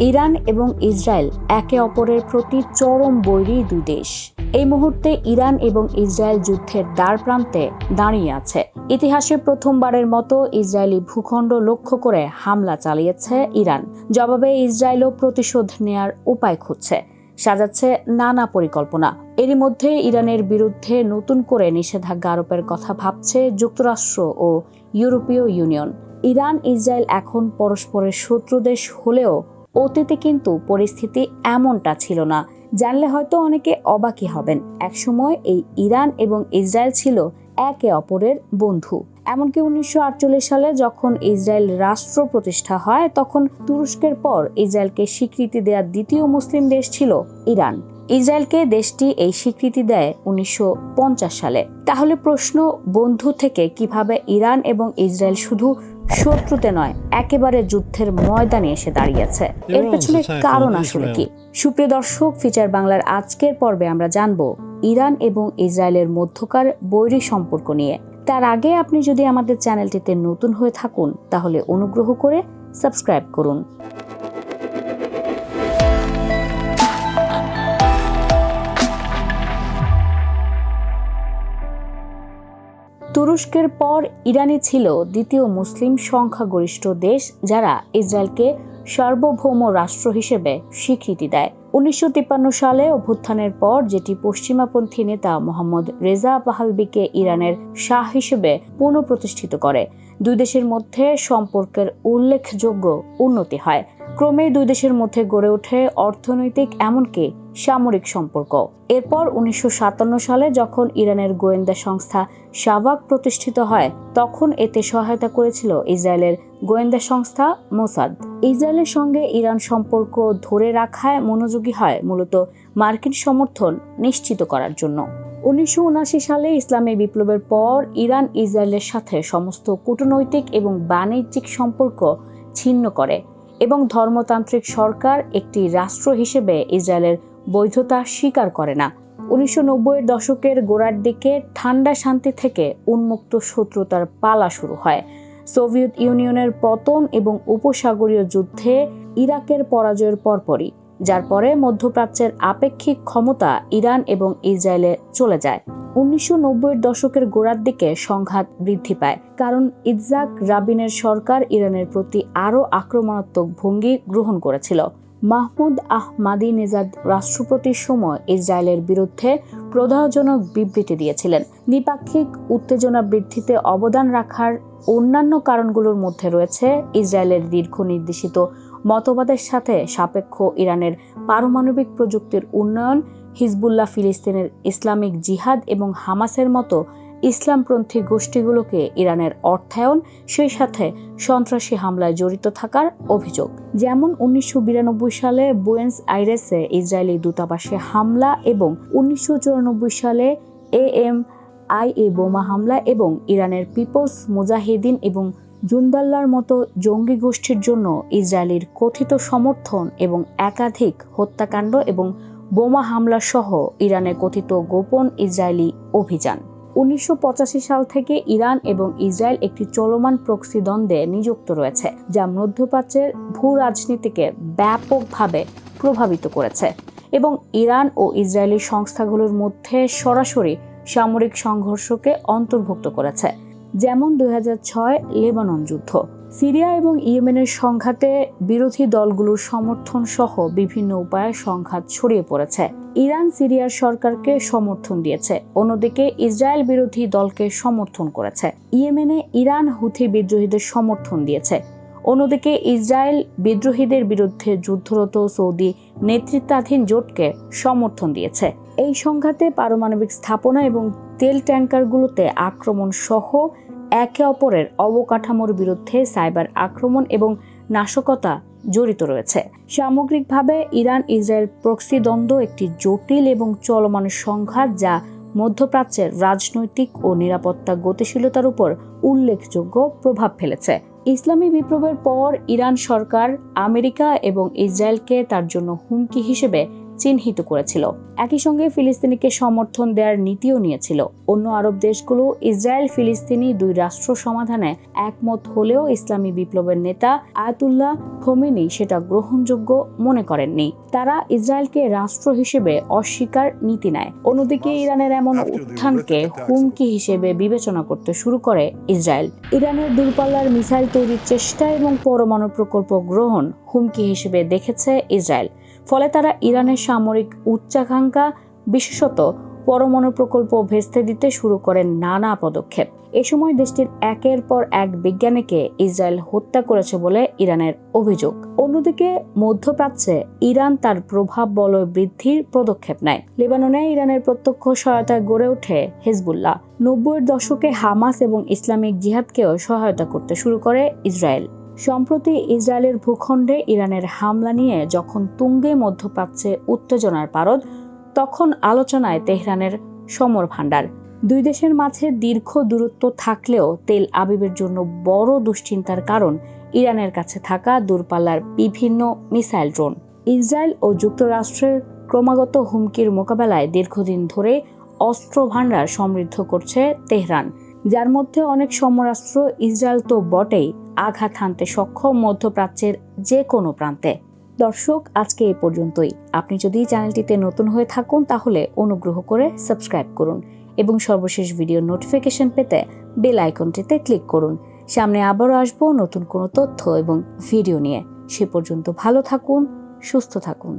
Iran এবং Israel একে অপরের প্রতি চরম বৈরী দুই দেশ। এই মুহূর্তে ইরান এবং ইসরায়েল যুদ্ধের দ্বার প্রান্তে দাঁড়িয়ে আছে। ইতিহাসে প্রথমবারের মতো ইসরায়েলি ভূখণ্ড লক্ষ্য করে হামলা চালিয়েছে ইরান। জবাবে ইসরায়েলও প্রতিশোধ নেয়ার উপায় খুঁজছে। সাজাচ্ছে নানা পরিকল্পনা। এরই মধ্যে ইরানের বিরুদ্ধে নতুন করে নিষেধাজ্ঞা আরোপের কথা ভাবছে যুক্তরাষ্ট্র ও ইউরোপীয় ইউনিয়ন। ইরান ইসরায়েল এখন পরস্পরের শত্রু দেশ হলেও অতীতে কিন্তু পরিস্থিতি এমনটা ছিল না। জানলে হয়তো অনেকে অবাকই হবেন। একসময় এই ইরান এবং ইসরায়েল ছিল একে অপরের বন্ধু। এমনকি উনিশশো আটচল্লিশ সালে যখন ইসরায়েল রাষ্ট্র প্রতিষ্ঠা হয়, তখন তুরস্কের পর ইসরায়েলকে স্বীকৃতি দেওয়ার দ্বিতীয় মুসলিম দেশ ছিল ইরান। ইসরায়েলকে দেশটি এই স্বীকৃতি দেয় উনিশশো পঞ্চাশ সালে। তাহলে প্রশ্ন, বন্ধু থেকে কীভাবে ইরান এবং ইসরায়েল শুধু শত্রুতে নয় একেবারে যুদ্ধের ময়দানে এসে দাঁড়িয়েছে। এর পেছনে কারণ আসলে কি? সুপ্রিয় দর্শক ফিচার বাংলার আজকের পর্বে আমরা জানব ইরান এবং ইসরায়েলের মধ্যকার বৈরী সম্পর্ক নিয়ে। তার আগে আপনি যদি আমাদের চ্যানেলটিতে নতুন হয়ে থাকুন তাহলে অনুগ্রহ করে সাবস্ক্রাইব করুন। তুরস্কের পর ইরানই ছিল দ্বিতীয় মুসলিম সংখ্যাগরিষ্ঠ দেশ যারা ইসরায়েলকে সার্বভৌম রাষ্ট্র হিসেবে স্বীকৃতি দেয়। উনিশশো তিপ্পান্ন সালে অভ্যুত্থানের পর যেটি পশ্চিমাপন্থী নেতা মোহাম্মদ রেজা পাহালবিকে ইরানের শাহ হিসেবে পুনঃপ্রতিষ্ঠিত করে। দুই দেশের মধ্যে সম্পর্কের উল্লেখযোগ্য উন্নতি হয়। ক্রমেই দুই দেশের মধ্যে গড়ে ওঠে অর্থনৈতিক এমনকি সামরিক সম্পর্ক। এরপর উনিশশো সাতান্ন সালে যখন ইরানের গোয়েন্দা সংস্থা শাবাক প্রতিষ্ঠিত হয়, তখন এতে সহায়তা করেছিল ইসরায়েলের গোয়েন্দা সংস্থা মোসাদ। ইসরায়েলের সঙ্গে ইরান সম্পর্ক ধরে রাখায় মনোযোগী হয় মূলত মার্কিন সমর্থন নিশ্চিত করার জন্য। উনিশশো উনআশি সালে ইসলামী বিপ্লবের পর ইরান ইসরায়েলের সাথে সমস্ত কূটনৈতিক এবং বাণিজ্যিক সম্পর্ক ছিন্ন করে। এবং ধর্মতান্ত্রিক সরকার একটি রাষ্ট্র হিসেবে ইসরায়েলের বৈধতা স্বীকার করে না। উনিশশো নব্বইয়ের দশকের গোড়ার দিকে ঠান্ডা শান্তি থেকে উন্মুক্ত শত্রুতার পালা শুরু হয়। সোভিয়েত ইউনিয়নের পতন এবং উপসাগরীয় যুদ্ধে ইরাকের পরাজয়ের পরপরই, যার পরে মধ্যপ্রাচ্যের আপেক্ষিক ক্ষমতা ইরান এবং ইসরায়েলে চলে যায়। উনিশশো নব্বইয়ের দশকের গোড়ার দিকে সংঘাত বৃদ্ধি পায়, কারণ ইজাক রাবিনের সরকার ইরানের প্রতি আরও আক্রমণাত্মক ভঙ্গি গ্রহণ করেছিল। মাহমুদ আহমাদি নেজাদ রাষ্ট্রপতির সময় ইসরায়েলের বিরুদ্ধে প্রদাহজনক বিবৃতি দিয়েছিলেন। দ্বিপাক্ষিক উত্তেজনা বৃদ্ধিতে অবদান রাখার অন্যান্য কারণগুলোর মধ্যে রয়েছে ইসরায়েলের দীর্ঘ নির্দেশিত মতবাদের সাথে সাপেক্ষ ইরানের পারমাণবিক প্রযুক্তির উন্নয়ন হিজবুল্লাহ ফিলিস্তিনের ইসলামিক জিহাদ এবং হামাসের মতো ইসলামপন্থী গোষ্ঠীগুলোকে ইরানের অর্থায়ন, সেই সাথে সন্ত্রাসী হামলায় জড়িত থাকার অভিযোগ। যেমন উনিশশো বিরানব্বই সালে বুয়েন্স আইরেসে ইসরায়েলি দূতাবাসে হামলা এবং উনিশশো চুরানব্বই সালে এ এম আই এ বোমা হামলা এবং ইরানের পিপলস মুজাহিদিন এবং জুন্দাল্লার মতো জঙ্গি গোষ্ঠীর জন্য ইসরায়েলের কথিত সমর্থন এবং একাধিক হত্যাকাণ্ড এবং বোমা হামলা সহ ইরানের কথিত গোপন ইসরায়েলি অভিযান। উনিশশো পঁচাশি সাল থেকে ইরান এবং ইসরায়েল একটি চলমান প্রক্সি দ্বন্দ্বে নিযুক্ত রয়েছে, যা মধ্যপ্রাচ্যের ভূ রাজনীতিকে ব্যাপকভাবে প্রভাবিত করেছে এবং ইরান ও ইসরায়েলি সংস্থাগুলোর মধ্যে সরাসরি সামরিক সংঘর্ষকে অন্তর্ভুক্ত করেছে, যেমন দুই হাজার ছয় লেবানন যুদ্ধ। সিরিয়া এবং ইয়েমেনের সংঘাতে বিরোধী দলগুলোর সমর্থন সহ বিভিন্ন উপায়ে সংঘাত ছড়িয়ে পড়েছে। ইরান সিরিয়ার সরকারকে সমর্থন দিয়েছে, অন্যদিকে ইসরায়েল বিরোধী দলকে সমর্থন করেছে। ইয়েমেনে ইরান হুথি বিদ্রোহীদের সমর্থন দিয়েছে, অন্যদিকে ইসরায়েল বিদ্রোহীদের বিরুদ্ধে যুদ্ধরত সৌদি নেতৃত্বাধীন জোটকে সমর্থন দিয়েছে। এই সংঘাতে পারমাণবিক স্থাপনা এবং তেল ট্যাঙ্কারগুলোতে আক্রমণ সহ একে অপরের অবকাঠামোর বিরুদ্ধে সাইবার আক্রমণ এবং নাশকতা জড়িত রয়েছে। সামগ্রিকভাবে ইরান ইসরায়েল প্রক্সি দ্বন্দ্ব একটি জটিল এবং চলমান সংঘাত যা মধ্যপ্রাচ্যের রাজনৈতিক ও নিরাপত্তা গতিশীলতার উপর উল্লেখযোগ্য প্রভাব ফেলেছে। ইসলামী বিপ্লবের পর ইরান সরকার আমেরিকা এবং ইসরায়েলকে তার জন্য হুমকি হিসেবে চিহ্নিত করেছিল। একই সঙ্গে ফিলিস্তিনিকে সমর্থন দেওয়ার নীতিও নিয়েছিল। অন্য আরব দেশগুলো ইসরায়েল ফিলিস্তিনি দুই রাষ্ট্র সমাধানে একমত হলেও ইসলামী বিপ্লবের নেতা আয়াতুল্লাহ খোমেনি সেটা গ্রহণযোগ্য মনে করেননি। তারা ইসরায়েলকে রাষ্ট্র হিসেবে অস্বীকার নীতি নেয়। অন্যদিকে ইরানের এমন উত্থানকে হুমকি হিসেবে বিবেচনা করতে শুরু করে ইসরায়েল। ইরানের দূরপাল্লার মিসাইল তৈরির চেষ্টা এবং পরমাণু প্রকল্প গ্রহণ হুমকি হিসেবে দেখেছে ইসরায়েল। ফলে তারা ইরানের সামরিক উচ্চাকাঙ্ক্ষা, বিশেষত পরমাণু প্রকল্প ভেস্তে দিতে শুরু করে নানা পদক্ষেপ। এ সময় দেশটির একের পর এক বিজ্ঞানীকে ইসরায়েল হত্যা করেছে বলে ইরানের অভিযোগ। অন্যদিকে, মধ্যপ্রাচ্যে ইরান তার প্রভাব বলয় বৃদ্ধির পদক্ষেপ নেয়। লেবাননে ইরানের প্রত্যক্ষ সহায়তায় গড়ে ওঠে হেজবুল্লাহ। নব্বইয়ের দশকে হামাস এবং ইসলামিক জিহাদকেও সহায়তা করতে শুরু করে ইসরায়েল। সম্প্রতি ইসরায়েলের ভূখণ্ডে ইরানের হামলা নিয়ে যখন তুঙ্গে মধ্যপ্রাচ্যে উত্তেজনার পারদ, তখন আলোচনায় তেহরানের সমর ভাণ্ডার। দুই দেশের মাঝে দীর্ঘ দূরত্ব থাকলেও তেল আবিবের জন্য বড় দুশ্চিন্তার কারণ ইরানের কাছে থাকা দূরপাল্লার বিভিন্ন মিসাইল ড্রোন। ইসরায়েল ও যুক্তরাষ্ট্রের ক্রমাগত হুমকির মোকাবেলায় দীর্ঘদিন ধরে অস্ত্র ভাণ্ডার সমৃদ্ধ করছে তেহরান, যার মধ্যে অনেক সমরাস্ত্র ইসরায়েল তো বটেই আঘাত হানতে সক্ষম মধ্যপ্রাচ্যের যে কোনো প্রান্তে। দর্শক, আজকে এ পর্যন্তই। আপনি যদি চ্যানেলটিতে নতুন হয়ে থাকুন, তাহলে অনুগ্রহ করে সাবস্ক্রাইব করুন এবং সর্বশেষ ভিডিও নোটিফিকেশন পেতে বেল আইকনটিতে ক্লিক করুন। সামনে আবারও আসব নতুন কোনো তথ্য এবং ভিডিও নিয়ে। সে পর্যন্ত ভালো থাকুন, সুস্থ থাকুন।